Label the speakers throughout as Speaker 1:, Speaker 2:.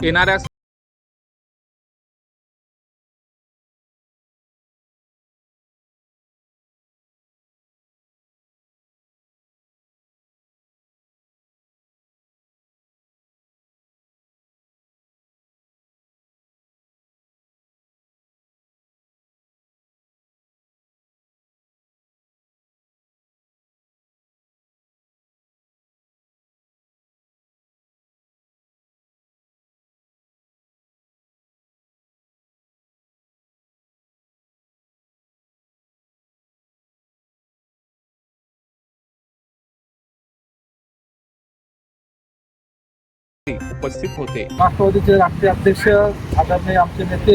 Speaker 1: en aras उपस्थित होते.
Speaker 2: राष्ट्रवादीचे राष्ट्रीय अध्यक्ष आदरणीय आमचे नेते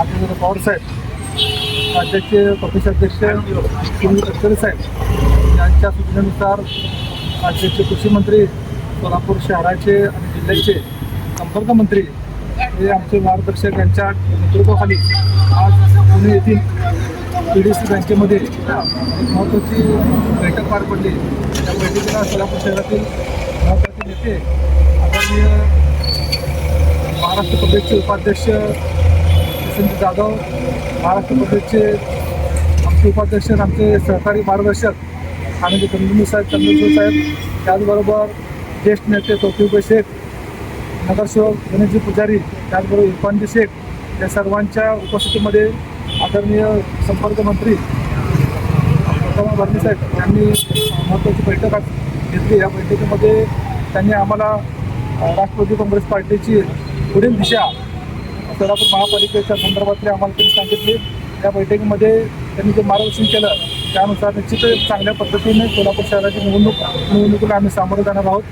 Speaker 2: आदरणीय पवार साहेब राज्याचे प्रदेशाध्यक्ष सुनील गडकरी साहेब यांच्या सूचनेनुसार राज्याचे कृषी मंत्री सोलापूर शहराचे आणि जिल्ह्याचे संपर्क मंत्री हे आमचे मार्गदर्शक यांच्या नेतृत्वाखाली आज पुणे येथील पी डी सी बँकेमध्ये महत्त्वाची बैठक पार पडली. त्या बैठकीला सोलापूर शहरातील महत्त्वाचे नेते माननीय महाराष्ट्र प्रदेशचे उपाध्यक्ष वसंत जाधव महाराष्ट्र प्रदेशचे आमचे उपाध्यक्ष आमचे सहकारी मार्गदर्शक आणि कंदुमी साहेब चंद्रचूर साहेब त्याचबरोबर ज्येष्ठ नेते तोफिक शेख नगरसेवक गणेशजी पुजारी त्याचबरोबर इरफानजी शेख या सर्वांच्या उपस्थितीमध्ये आदरणीय संपर्क मंत्री उत्तम भरणे साहेब यांनी महत्त्वाची बैठक घेतली. या बैठकीमध्ये त्यांनी आम्हाला राष्ट्रवादी काँग्रेस पार्टीची पुढील दिशा सोलापूर महापालिकेच्या संदर्भातले आम्हाला त्यांनी सांगितले. त्या बैठकीमध्ये त्यांनी जे मार्गदर्शन केलं त्यानुसार निश्चितच चांगल्या पद्धतीने सोलापूर शहराची निवडणूक निवडणुकीला आम्ही सामोरं जाणार आहोत.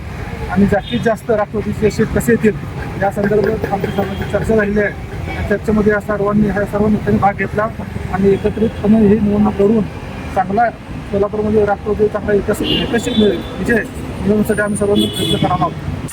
Speaker 2: आणि जास्तीत जास्त राष्ट्रवादीचे सीट कसे येतील या संदर्भात आमच्या सर्वांची चर्चा झालेली आहे. चर्चेमध्ये या सर्वांनी ह्या सर्व नेत्यांनी भाग घेतला आणि एकत्रितपणे ही निवडणूक लढवून चांगला सोलापूरमध्ये राष्ट्रवादी चांगला विकसित विकसित विजय मिळवण्यासाठी आम्ही सर्वांनी प्रयत्न करणार आहोत.